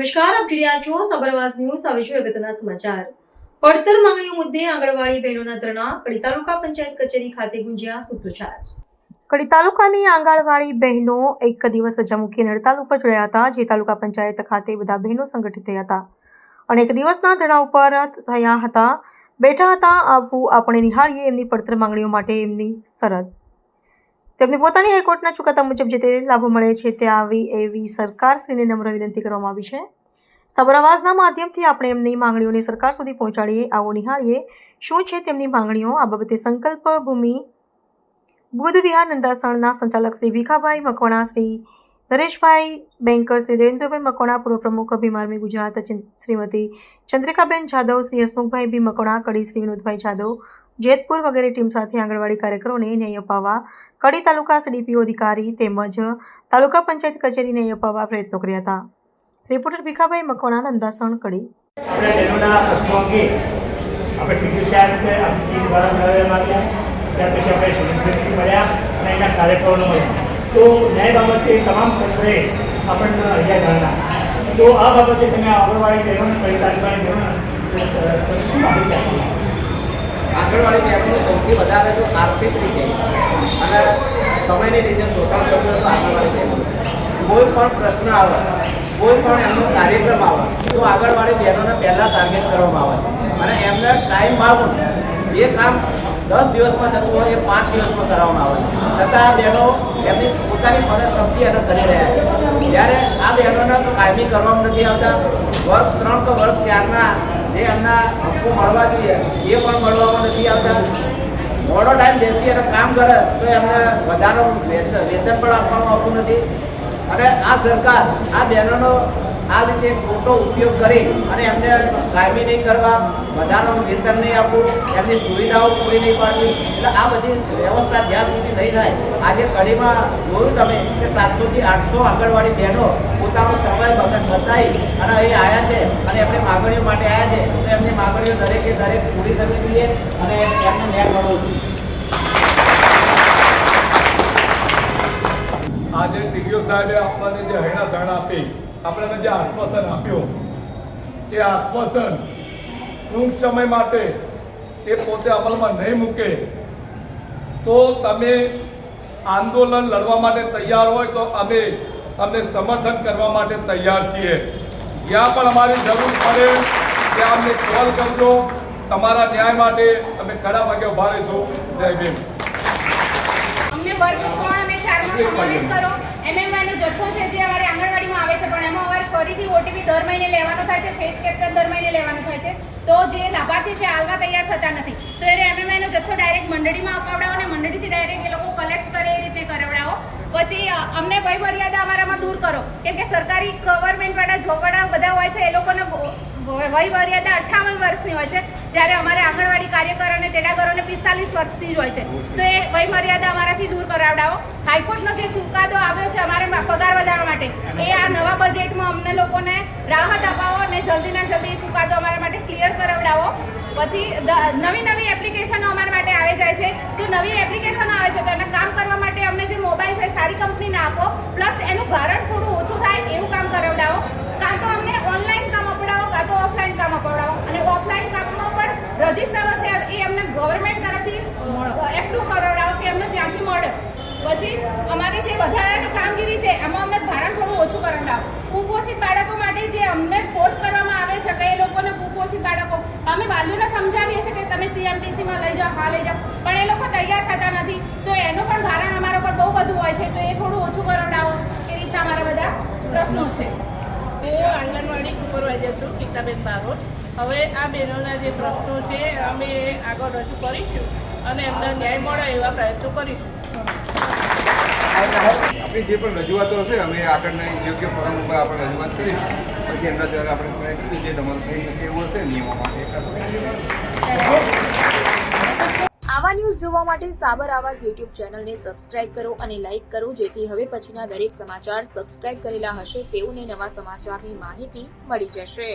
જોઈ રહ્યા છો સબરવાસ ન્યૂઝ, હવે જોઈએ અગત્યના સમાચાર. પડતર માંગણીઓ મુદ્દે આંગણવાડી બહેનોના ધરણા, કડી તાલુકા પંચાયત કચેરી ખાતે ગુંજ્યા સૂત્રોચ્ચાર. કડી તાલુકાની આંગણવાડી બહેનો એક દિવસ રજા મૂકીને હડતાલ ઉપર જોડાયા હતા, જે તાલુકા પંચાયત ખાતે બધા બહેનો સંગઠિત થયા હતા. અને એક દિવસના ધરણા ઉપર થયા હતા, બેઠા હતા આવું આપણે નિહાળીએ એમની પડતર માંગણીઓ માટે એમની શરત તેમને પોતાની હાઈકોર્ટના ચુકાદા મુજબ જે તે લાભો મળે છે, તે આવી એવી સરકારશ્રીને નમ્ર વિનંતી કરવામાં આવી છે. સબરવાસના માધ્યમથી આપણે એમની માંગણીઓને સરકાર સુધી પહોંચાડીએ, આવો નિહાળીએ. શું છે તેમની માંગણીઓ? આ બાબતે સંકલ્પ ભૂમિ બુદ્ધ વિહાર નંદાસણના સંચાલક શ્રી ભીખાભાઈ મકવાણા, શ્રી નરેશભાઈ બેન્કર, શ્રી દેવેન્દ્રભાઈ મકવાણા, પૂર્વ પ્રમુખ અભિમાર્મી ગુજરાત શ્રીમતી ચંદ્રિકાબેન જાદવ, શ્રી હસમુખભાઈ ભી મકવાણા, કડી શ્રી વિનોદભાઈ જાદવ, જેતપુર વગેરે ટીમ સાથે આંગણવાડી કાર્યકરોને ન્યાય અપાવવા, કડી તાલુકા સીડીપીઓ અધિકારી તેમજ તાલુકા પંચાયત કચેરીને અપાવવા પ્રયત્નો કર્યા હતા. રિપોર્ટર ભીખાભાઈ મકવાણા નંદાસણ કડી. આપણે બહેનોના પ્રશ્નો અંગે આપણે ટીપી સાહેબને દ્વારા મેળવવા માંગ્યા ત્યાર પછી આપણે સુરેન્દ્રજી મળ્યા અને એના કાર્યકરોને મળ્યા. તો ન્યાય બાબતે તમામ ક્ષેત્રે આપણને અહીંયા જાણના તો આ બાબતે તમે આગળવાળી બહેનોને કઈ તારીખવાળી આંગણવાડી બહેનોનું સૌથી વધારે તો આર્થિક રીતે અને સમયની રીતે શોષણ થતું તો આંગણવાડી બહેનો કોઈ પણ પ્રશ્ન આવે કોઈ પણ એમનો કાર્યક્રમ આવે, તો આગળવાળી બહેનોને પહેલાં ટાર્ગેટ કરવામાં આવે. અને એમને ટાઈમ બાબત જે કામ દસ દિવસમાં થતું હોય, એ પાંચ દિવસમાં કરવામાં આવે. છતાં આ બહેનો એમની પોતાની ફરજ સમજી અને કરી રહ્યા છે. જ્યારે આ બહેનોને કાયમી કરવામાં નથી આવતા, વર્ગ ત્રણ કે વર્ગ ચારના જે એમના હક્કો મળવા જોઈએ, એ પણ મળવામાં નથી આવતા. મોડો ટાઈમ બેસી અને કામ કરે, તો એમને વધારો વેતન પણ આપવામાં આવતું નથી. અને આ સરકાર આ બહેનોનો આ રીતે ખોટો ઉપયોગ કરી અને એમને કાયમી નહીં કરવા બધાનું વેતન નહીં આપવું, એમની સુવિધાઓ પૂરી નહીં પાડવી, એટલે આ બધી વ્યવસ્થા જ્યાં સુધી નહીં થાય, આજે કડીમાં જોયું તમે કે સાતસોથી આઠસો આંગણવાડી બહેનો પોતાનો સમય વખત બતાવી અને અહીં આવ્યા છે અને એમની માગણીઓ માટે આવ્યા છે, તો એમની માગણીઓ દરેકે દરેક પૂરી કરવી જોઈએ અને એમને ન્યાય મળવો જોઈએ. આજે ટીડીઓ સાહેબે આપણને જે હૈણા ધરણા આપી, આપણને જે આશ્વાસન આપ્યું, એ આશ્વાસન ટૂંક સમય માટે એ પોતે અમલમાં નહીં મૂકે, તો તમે આંદોલન લડવા માટે તૈયાર હોય તો અમે તમને સમર્થન કરવા માટે તૈયાર છીએ. જ્યાં પણ અમારી જરૂર પડે, ત્યાં અમને કોલ કરજો. તમારા ન્યાય માટે અમે ખરા ભાગે ઊભા રહીશું. જય ભીમ. અમને વર્ગ સમાવેશ કરો. એમએમઆઈ નો જથ્થો છે જે અમારે આંગણવાડીમાં આવે છે પણ એમાં અમારે ફરીથી ઓટીપી દર મહિને લેવાનો થાય છે ફેસ કેપ્ચર દર મહિને લેવાનું થાય છે. તો જે લાભાર્થી છે હાલવા તૈયાર થતા નથી. તો એને એમએમઆઈ નો જથ્થો ડાયરેક્ટ મંડળીમાં અપાવડાવો અને મંડળીથી ડાયરેક્ટ એ લોકો કલેક્ટ કરે એ રીતે કરાવડાવો. પછી અમને વય મર્યાદા અમારામાં દૂર કરો. કેમ કે સરકારી ગવર્મેન્ટવાળા બધા હોય છે એ લોકોને વય મર્યાદા અઠ્ઠાવન વર્ષની હોય છે. જ્યારે અમારે આંગણવાડી કાર્યકર અને તેડાગરોને પિસ્તાલીસ વર્ષથી જ હોય છે. તો એ વય મર્યાદા અમારાથી દૂર કરાવડાવો. હાઈકોર્ટનો જે ચુકાદો આવ્યો છે અમારે પગાર વધારવા માટે, એ આ નવા બજેટમાં અમને લોકોને રાહત અપાવો અને જલ્દીના જલ્દી ચુકાદો અમારા માટે ક્લિયર કરાવડાવો. પછી નવી નવી એપ્લિકેશનો અમારા માટે આવે જાય છે. તો નવી એપ્લિકેશનો આવે છે તો એને કામ કરવા માટે અમને જે મોબાઈલ છે સારી કંપનીના આપો. પ્લસ એનું ભારણ થોડું ઓછું થાય એવું કામ કરાવડાવો. કાં તો અમને ઓનલાઈન કામ અપડાવો કાં તો ઓફલાઈન કામ અપડાવો અને ઓફલાઈન કામમાં પણ રજિસ્ટરો છે એ અમને ગવર્મેન્ટ તરફથી એપ્રુવ કરાવડાવો કે અમને ત્યાંથી મળે. પછી અમારી જે વધારાની કામગીરી છે, એમાં અમને ભારણ થોડું ઓછું કરાવડાવો કુપોષિત બાળકો માટે જે અમને ફોર્સ કરવામાં આવે છે, કે એ લોકોને કુપોષિત બાળકો, અમે વાલીઓને સમજાવીએ છીએ કે તમે સીએમટીસીમાં લઈ જાઓ, હા લઈ જાઓ, પણ એ લોકો તૈયાર થતા નથી. તો એનું પણ ભારણ અમારા પર બહુ બધું હોય છે, તો એ થોડું ઓછું કરાવડાવો એ રીતના અમારા બધા પ્રશ્નો છે. હું આંગણવાડી સુપરવાઇઝર છું ગીતાબેન બારોટ. હવે આ બહેનોના જે પ્રશ્નો છે, અમે આગળ રજૂ કરીશું અને એમને ન્યાય મળે એવા પ્રયત્નો કરીશું. આપણી જે પણ રજૂઆતો હશે, અમે આગળના યોગ્ય ફોરમ ઉપર આપણે રજૂઆત કરીશું. પછી એમના દ્વારા આપણે પ્રયત્ન જે તમારું થઈ શકે એવું હશે, નિયમોમાં આવા ન્યૂઝ જોવા માટે સાબર આવાજ યુટ્યુબ ચેનલને સબસ્ક્રાઇબ કરો અને લાઇક કરો, જેથી હવે પછીના દરેક સમાચાર સબસ્ક્રાઇબ કરેલા હશે, તેઓને નવા સમાચારની માહિતી મળી જશે.